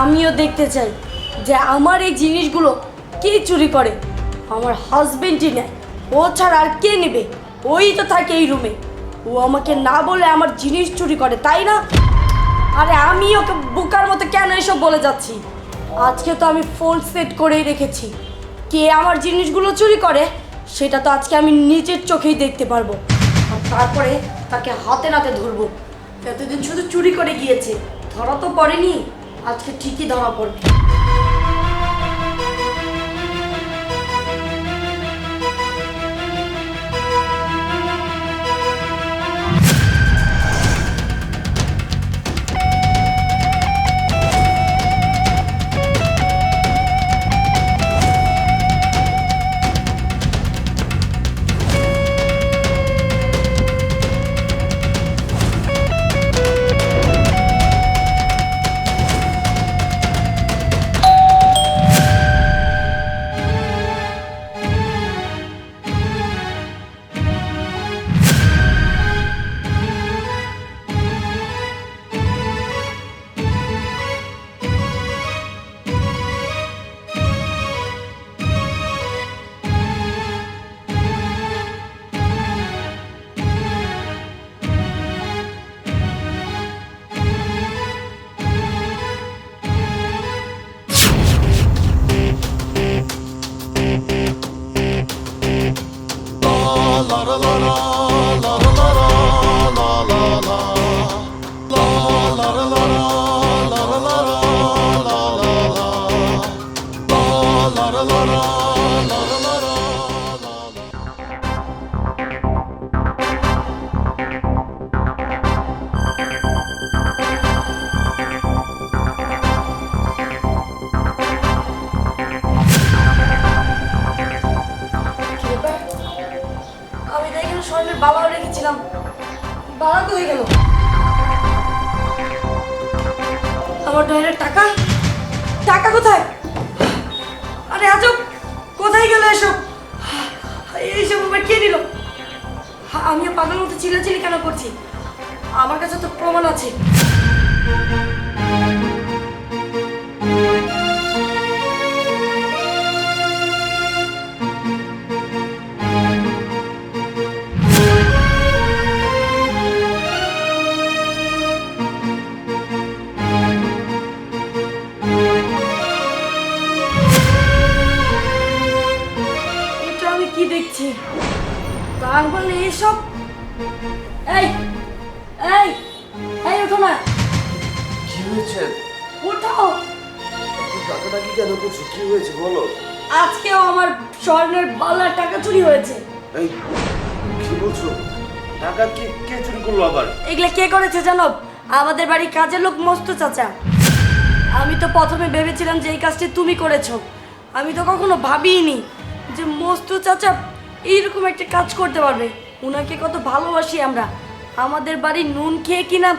আমিও দেখতে চাই যে আমার এই জিনিসগুলো কে চুরি করে? আমার হাজবেন্ডই নেয়। ও ছাড়া আর কে নেবে? ওই তো থাকে এই রুমে ও আমাকে না বলে আমার জিনিস চুরি করে, তাই না? আরে আমি ওকে বোকার মতো কেন এসব বলে যাচ্ছি? আজকে তো আমি ফোন সেট করেই রেখেছি। কে আমার জিনিসগুলো চুরি করে, সেটা তো আজকে আমি নিজের চোখেই দেখতে পারব। আর তারপরে তাকে হাতে নাতে ধরবো। এতদিন শুধু চুরি করে গিয়েছে। ধরা তো পড়েনি। আজকে ঠিকই ধরা পড়বে। বালাও রেখেছিলাম। বালা কোথায় গেল? আমার ডয়ের টাকা? টাকা কোথায়? আরে আজব, কোথায় গেল এসব? এইসব আবার কে দিল? আমিও পাগল মতো চিল্লাচিল্লি কেন করছি? আমার কাছে তো প্রমাণ আছে। দেখছি তার এসব এই এই এই ওঠো না। কি হয়েছে? উঠাও টাকাটাকি কেন করছ? কি হয়েছে বলো? আজকেও আমার স্বর্ণের বালার টাকা চুরি হয়েছে। এই কি বলছো? টাকা কে কে চুরি করল আবার? এগুলা কে করেছে জানো? আমাদের বাড়ির কাজের লোক মস্ত চাচা। আমি তো প্রথমে ভেবেছিলাম যে এই কাজটি তুমি করেছ। আমি তো কখনো ভাবিনি যে মস্ত চাচা এইরকম একটা কাজ করতে পারবে। উনাকে কত ভালোবাসি আমরা। আমাদের বাড়ির নুন খেয়ে কিনা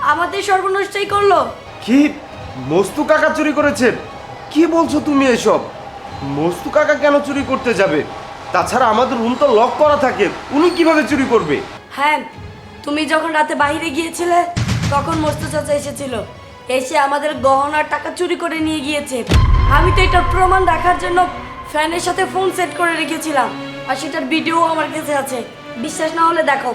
আমাদের সর্বনষ্টই করল? কি? মস্তু কাকা চুরি করেছে কি বলছো তুমি এসব? মস্তু কাকা কেন চুরি করতে যাবে? তাছাড়া আমাদের রুম তো লক করা থাকে। উনি কীভাবে চুরি করবে? হ্যাঁ তুমি যখন রাতে বাইরে গিয়েছিলে তখন মস্তু চাচা এসেছিল। এসে আমাদের গহনার টাকা চুরি করে নিয়ে গিয়েছে। আমি তো এটার প্রমাণ রাখার জন্য ফ্যানের সাথে ফোন সেট করে রেখেছিলাম। আর সেটার ভিডিও আমার কাছে আছে। বিশ্বাস না হলে দেখো।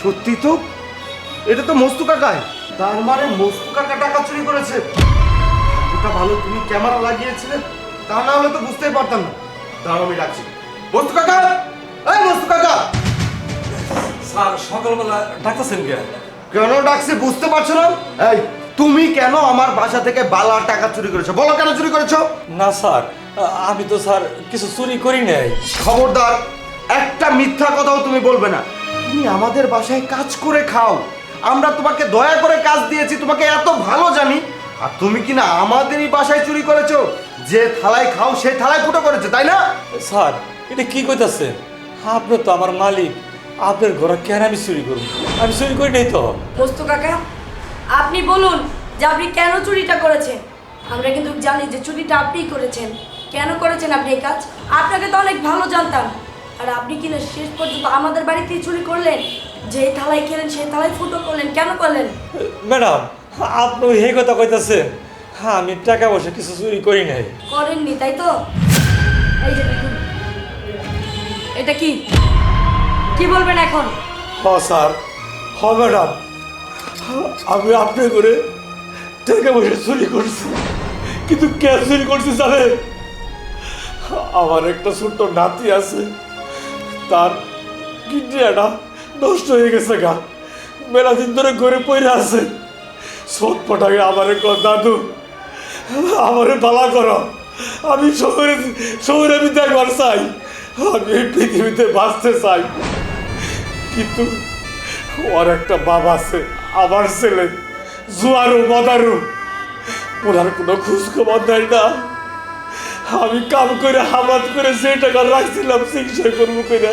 সত্যি তো? এটা তো মস্তু কাকায় তার মানে মস্তু কাকা টাকা চুরি করেছে। ওটা ভালো তুমি ক্যামেরা লাগিয়েছিলে তা না হলে তো বুঝতেই পারতাম না। দাঁড়াও আমি ডাকছি মস্তু কাকা! এই মস্তু কাকা! স্যার সকালবেলা ডাকতেছেন কে? কেন ডাকছি বুঝতে পারছ না? এই তুমি কেন আমার বাসা থেকে বালার টাকা চুরি করেছ? বলো কেন চুরি করেছ? না স্যার। আমি তো স্যার কিছু চুরি করি নাই। খবরদার একটা মিথ্যা কথাও তুমি বলবে না। তুমি আমাদের বাসায় কাজ করে খাও। আমরা তোমাকে দয়া করে কাজ দিয়েছি তোমাকে এত ভালো জানি। আর তুমি কি না আমাদেরই বাসায় চুরি করেছ? যে থালায় খাও সেই থালায় ফুটো করেছে তাই না? স্যার এটা কি কইতাছেন আপনি তো আমার মালিক। আপনার ঘরে কেন আমি চুরি করব? আমি চুরি করি নাই তো? মস্তু কাকা আপনি বলুন যে আপনি কেন চুরিটা করেছেন? আমরা কিন্তু জানি যে চুরিটা আপনিই করেছেন। কেন করেছেন আপনি এই কাজ? আপনাকে তো অনেক ভালো জানতাম। আর আপনি কিনা শেষ পর্যন্ত আমাদের বাড়িতেই চুরি করলেন? যে থালায় খেলেন সেই থালায় ফুটো করলেন কেন করলেন? ম্যাডাম আপনি এই কথা কইতাছেন হ্যাঁ আমি টাকা পয়সা কিছু চুরি করি নাই। করেননি তাই তো? এই যে দেখুন। এটা কি? কি বলবেন এখন? হ স্যার। হ ম্যাডাম। আমি আপনি করে টাকা পয়সা চুরি করছি। কিন্তু কে চুরি করছি জানেন? আমার একটা ছোট্ট নাতি আছে। তার কিডনিটা নষ্ট হয়ে গেছে গা। মেলা দিন ধরে ঘরে পড়ে আছে। সৎ পটাকে আমারে কর দাদু, আমারে বালা করো। আমি শহরে শহরে আমি দেখবার চাই। আমি পৃথিবীতে বাঁচতে চাই। কিন্তু ওর একটা বাবা আছে। আমার ছেলে, জুয়ারু, মদারু। ওনার কোনো খোঁজ খবর না। আমি কাম করে হামাত করে যে টাকা রাখছিলাম চিকিৎসা করব করে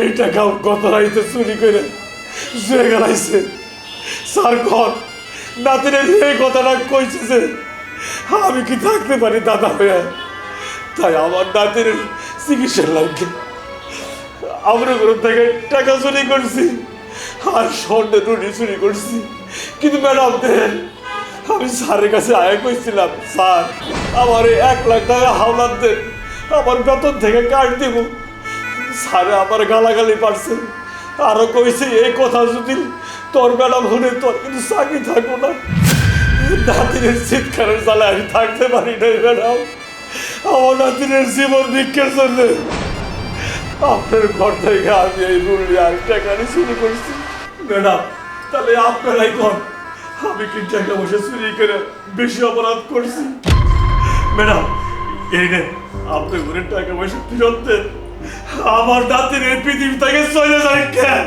এই টাকা গত রাইতে চুরি করে জুয়ে গেলাইছে। স্যার ঘর নাতিনের এই কথাটা কইছে যে, আমি কি থাকতে পারি দাদা হয়ে তাই আমার নাতির চিকিৎসা লাগবে আমরা ঘর থেকে টাকা চুরি করছি। আর স্বর্ণের রুটি চুরি করছি। কিন্তু ম্যাডাম, দেন। আমি স্যারের কাছে আয়া কইছিলাম, স্যার, আমার এক লাখ টাকা হাওলাত দেন। আমার বেতন থেকে কাট দেব। স্যারে আমার গালাগালি পারছে আরও কইছে, এই কথা যদি তোর ম্যাডাম হলে তোর কিন্তু চাকরি থাকব না। নাতিনের চিৎকারের চালে আমি থাকতে পারি নাই, ম্যাডাম। আমার নাতিনের জীবন ভিক্ষের জন্য। আপনার ঘর থেকে আমি এই রুলি আর টাকা শুরু করছি। ম্যাডাম, তাহলে আপনারাই কন। আমি কি টাকা বসে চুরি করে বেশি অপরাধ করছি। ম্যাডাম, এই নেন আপনি ঘরে টাকা পয়সা ফেরত দেন। আমার দাঁতের এই পৃথিবী থেকে চলে যায় কেন?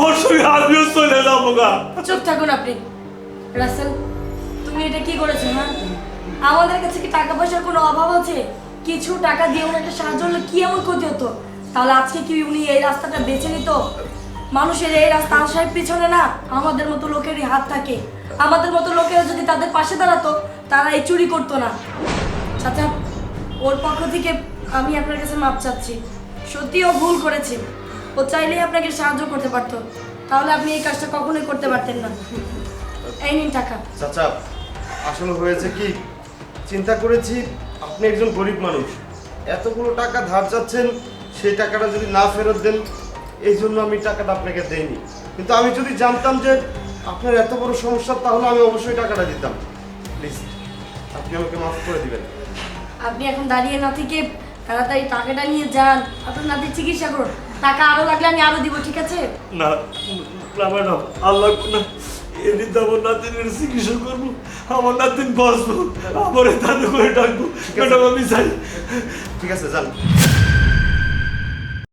ওর সঙ্গে আমিও চলে যাব গা। চুপ থাকুন আপনি। রাসেল, তুমি এটা কি করেছ হ্যাঁ? আমাদের কাছে কি টাকা পয়সার কোনো অভাব আছে? কিছু টাকা দিয়ে ওনাকে সাহায্য হলে কি এমন ক্ষতি হতো? তাহলে আজকে কি উনি এই রাস্তাটা বেছে নিত? মানুষের এই রাস্তা আসার পিছনে না আমাদের মতো লোকেরই হাত থাকে। আমাদের মতো লোকেরা যদি তাদের পাশে দাঁড়াতো, তারা এই চুরি করতো না। চাচা, ওর পক্ষ থেকে আমি আপনার কাছে মাপ চাচ্ছি। সত্যি ও ভুল করেছে। ও চাইলেই আপনাকে সাহায্য করতে পারতো। তাহলে আপনি এই কাজটা কখনোই করতে পারতেন না। এই নিন টাকা। চাচা, আসলে হয়েছে কি? চিন্তা করেছি, আপনি একজন গরিব মানুষ। এতগুলো টাকা ধার চাচ্ছেন, সেই টাকাটা যদি না ফেরত দেন এই জন্য আমি টাকাটা আপনাকে দেইনি। কিন্তু আমি যদি জানতাম যে আপনার এত বড় সমস্যা তাহলে আমি অবশ্যই টাকাটা দিতাম। প্লিজ আপনি আমাকে মাফ করে দিবেন। আপনি এখন দাঁড়িয়ে না থেকে তাড়াতাড়ি টাকাটা নিয়ে যান। আপনার নাতির চিকিৎসা করুন। টাকা আরও লাগলে আমি আরও দিব ঠিক আছে? না না ম্যাডাম আল্লাহ না। এমনিতে আমার নাতিনের চিকিৎসা করব আমার নাতিন বসবো আমার দাদু করে ডাকবো। ম্যাডাম আমি চাই ঠিক আছে যান।